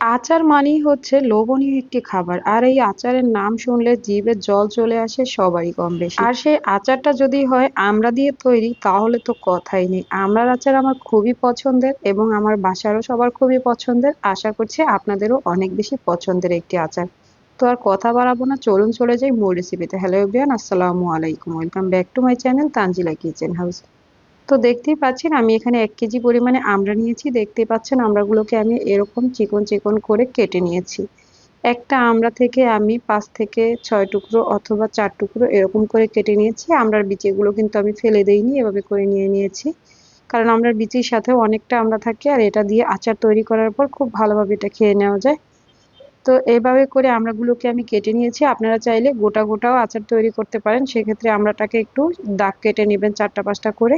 আচার মানেই হচ্ছে লোভনীয় একটি খাবার। আর এই আচারের নাম শুনলে জিভে জল চলে আসে সবারই কম বেশি। আর সেই আচারটা যদি হয় আমরা দিয়ে তৈরি, তাহলে তো কথাই নেই। আমরার আচার আমার খুবই পছন্দের এবং আমার বাসারও সবার খুবই পছন্দের। আশা করছি আপনাদেরও অনেক বেশি পছন্দের একটি আচার। তো আর কথা বাড়াবো না, চলুন চলে যাই মোর রেসিপিতে হ্যালো এভরিওয়ান আসসালামু আলাইকুম। Welcome back to my channel Tanzila kitchen house তো দেখতেই পাচ্ছেন, আমি এখানে এক কেজি পরিমাণে আমড়া নিয়েছি। দেখতেই পাচ্ছেন আমড়াগুলোকে আমি এরকম চিকন চিকন করে কেটে নিয়েছি। একটা আমড়া থেকে আমি পাঁচ থেকে ছয় টুকরো অথবা চার টুকরো এরকম করে কেটে নিয়েছি। আমড়ার বিচিগুলো কিন্তু আমি ফেলে দেইনি, এভাবে করে নিয়ে নিয়েছি। কারণ আমরার বিচির সাথেও অনেকটা আমরা থাকে আর এটা দিয়ে আচার তৈরি করার পর খুব ভালোভাবে এটা খেয়ে নেওয়া যায়। তো এভাবে করে আমড়াগুলোকে আমি কেটে নিয়েছি। আপনারা চাইলে গোটা গোটাও আচার তৈরি করতে পারেন। সেক্ষেত্রে আমড়াটাকে একটু দাগ কেটে নেবেন চারটা পাঁচটা করে।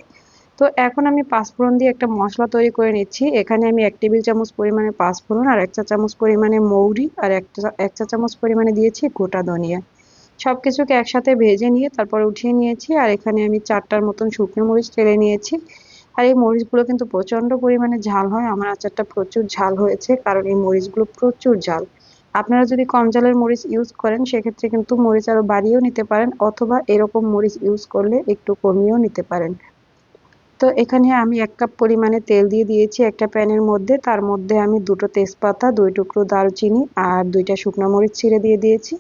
তো এখন আমি পাঁচফোড়ন দিয়ে একটা মশলা তৈরি করে নিচ্ছি। এখানে আমি এক টেবিল চামচ পরিমাণে পাঁচফোড়ন আর এক চা চামচ পরিমাণে মৌরি আর একটা এক চা চামচ পরিমাণে দিয়েছি গোটা ধনিয়া। সব কিছুকে একসাথে ভেজে নিয়ে তারপর উঠিয়ে নিয়েছি আর এখানে আমি চারটার মতন শুকনো মরিচ তেলে নিয়েছি। আর এই মরিচগুলো কিন্তু প্রচণ্ড পরিমাণে ঝাল হয়। আমার আচারটা প্রচুর ঝাল হয়েছে কারণ এই মরিচগুলো প্রচুর ঝাল। আপনারা যদি কম জালের মরিচ ইউজ করেন, সেক্ষেত্রে কিন্তু মরিচ আরও বাড়িয়েও নিতে পারেন অথবা এরকম মরিচ ইউজ করলে একটু কমিয়েও নিতে পারেন। তো এখানে আমি এক কাপ পরিমাণে তেল দিয়ে দিয়েছি একটা প্যানের মধ্যে। তার মধ্যে আমি দুটো তেজপাতা, দুই টুকরো দারচিনি আর দুইটা শুকনো মরিচ ছিঁড়ে দিয়ে দিয়েছি।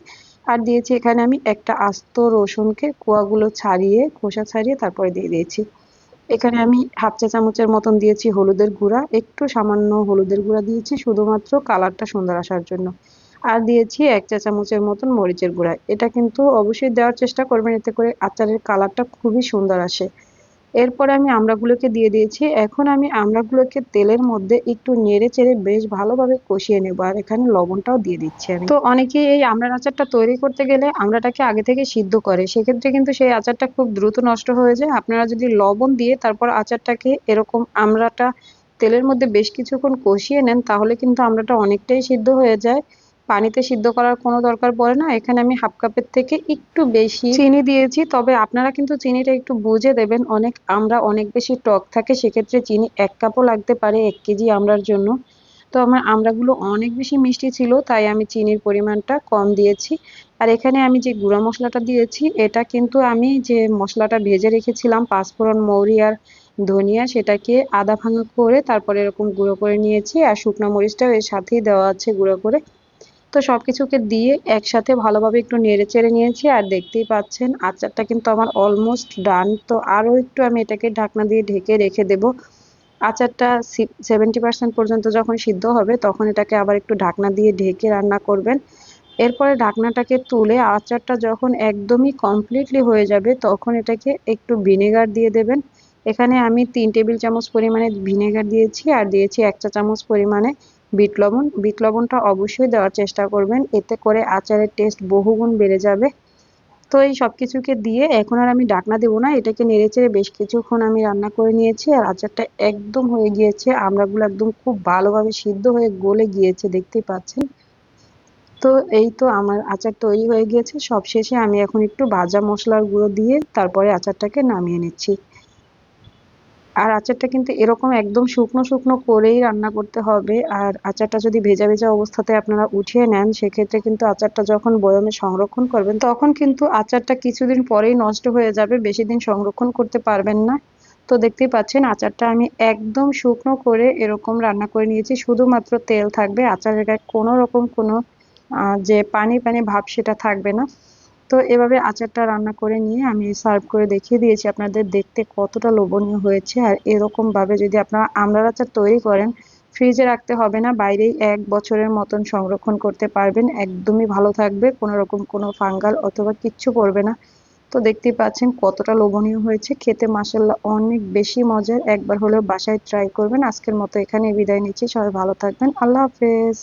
আর দিয়েছি এখানে আমি একটা আস্ত রসুনকে কুয়াগুলো ছাড়িয়ে, খোসা ছাড়িয়ে তারপরে দিয়ে দিয়েছি। এখানে আমি হাফ চা চামচের মতন দিয়েছি হলুদের গুঁড়া। একটু সামান্য হলুদের গুঁড়া দিয়েছি শুধুমাত্র কালারটা সুন্দর আসার জন্য। আর দিয়েছি এক চা চামচের মতন মরিচের গুঁড়া। এটা কিন্তু অবশ্যই দেওয়ার চেষ্টা করবেন, এতে করে আচারের কালারটা খুবই সুন্দর আসে। এরপরে আমি আমড়াগুলোকে দিয়ে দিয়েছি। এখন আমি আমড়াগুলোকে তেলের মধ্যে একটু নেড়ে চেড়ে বেশ ভালোভাবে কষিয়ে নেব আর এখানে লবণটাও দিয়ে দিচ্ছি আমি। তো অনেকেই এই আমড়ার আচারটা তৈরি করতে গেলে আমড়াটাকে আগে থেকে সিদ্ধ করে, সেক্ষেত্রে কিন্তু সেই আচারটা খুব দ্রুত নষ্ট হয়ে যায়। আপনারা যদি লবণ দিয়ে তারপর আচারটাকে এরকম আমড়াটা তেলের মধ্যে বেশ কিছুক্ষণ কষিয়ে নেন, তাহলে কিন্তু আমড়াটা অনেকটাই সিদ্ধ হয়ে যায়। পানিতে সিদ্ধ করার কোনো দরকার পড়ে না। এখানে আমি হাফ কাপের থেকে একটু বেশি চিনি দিয়েছি। তবে আপনারা কিন্তু চিনিটা একটু বুঝে দেবেন। অনেক আমরা অনেক বেশি টক থাকে, সেক্ষেত্রে চিনি এক কাপও লাগতে পারে এক কেজি আমরার জন্য। তো আমার আমড়াগুলো অনেক বেশি মিষ্টি ছিল, তাই আমি চিনির পরিমাণটা কম দিয়েছি। আর এখানে আমি যে গুঁড়া মশলাটা দিয়েছি, এটা কিন্তু আমি যে মশলাটা ভেজে রেখেছিলাম, পাঁচফোড়ন মৌরি আর ধনিয়া, সেটাকে আদা ভাঙা করে তারপরে এরকম গুঁড়ো করে নিয়েছি। আর শুকনো মরিচটাও এর সাথেই দেওয়া আছে গুঁড়ো করে। তো সব কিছুকে দিয়ে একসাথে ভালোভাবে একটু নেড়ে চেড়ে নিয়েছি আর দেখতেই পাচ্ছেন আচারটা কিন্তু আমার অলমোস্ট ডান তো আরও একটু আমি এটাকে ঢাকনা দিয়ে ঢেকে রেখে দেব। আচারটা সেভেন্টি পার্সেন্ট পর্যন্ত যখন সিদ্ধ হবে তখন এটাকে আবার একটু ঢাকনা দিয়ে ঢেকে রান্না করবেন। এরপরে ঢাকনাটাকে তুলে আচারটা যখন একদমই কমপ্লিটলি হয়ে যাবে তখন এটাকে একটু ভিনেগার দিয়ে দেবেন। এখানে আমি তিন টেবিল চামচ পরিমাণে ভিনেগার দিয়েছি আর দিয়েছি এক চা চামচ পরিমাণে বিট লবণ। বিট লবণটা অবশ্যই দেওয়ার চেষ্টা করবেন। এতে করে আচারের টেস্ট বহুগুণ বেড়ে যাবে। তো এই সব কিছুকে দিয়ে এখন আর আমি ডাকনা দেবো না। এটাকে নেড়ে চেড়ে বেশ কিছুক্ষণ আমি রান্না করে নিয়েছি আর আচারটা একদম হয়ে গিয়েছে। আমড়াগুলো একদম খুব ভালোভাবে সিদ্ধ হয়ে গলে গিয়েছে, দেখতেই পাচ্ছেন? তো এই তো আমার আচার তৈরি হয়ে গিয়েছে। সব শেষে আমি এখন একটু ভাজা মশলার গুঁড়ো দিয়ে তারপরে আচারটাকে নামিয়ে নিচ্ছি। আর আচারটা কিন্তু এরকম একদম শুকনো শুকনো করেই রান্না করতে হবে। আর আচারটা যদি ভেজা ভেজা অবস্থাতে আপনারা উঠিয়ে নেন, সেক্ষেত্রে কিন্তু আচারটা যখন বয়মে সংরক্ষণ করবেন, তখন কিন্তু আচারটা কিছুদিন পরেই নষ্ট হয়ে যাবে, বেশি দিন সংরক্ষণ করতে পারবেন না। তো দেখতেই পাচ্ছেন, আচারটা আমি একদম শুকনো করে এরকম রান্না করে নিয়েছি। শুধুমাত্র তেল থাকবে, আচারের গায়ে কোনো রকম কোনো যে পানি পানি ভাব সেটা থাকবে না। তো এভাবে আচারটা রান্না করে নিয়ে আমি সার্ভ করে দেখিয়ে দিয়েছি। আপনাদের দেখতে কতটা লোভনীয় হয়েছে আর এরকমভাবে যদি আপনারা আমড়ার আচার তৈরি করেন ফ্রিজে রাখতে হবে না, বাইরেই এক বছরের মতন সংরক্ষণ করতে পারবেন, একদমই ভালো থাকবে কোনো রকম কোনো ফাঙ্গাল অথবা কিচ্ছু পড়বে না। তো দেখতেই পাচ্ছেন কতটা লোভনীয় হয়েছে, খেতে মাসাল্লাহ অনেক বেশি মজার। একবার হলেও বাসায় ট্রাই করবেন। আজকের মতো এখানে বিদায় নিচ্ছি। সবাই ভালো থাকবেন। আল্লাহ হাফেজ।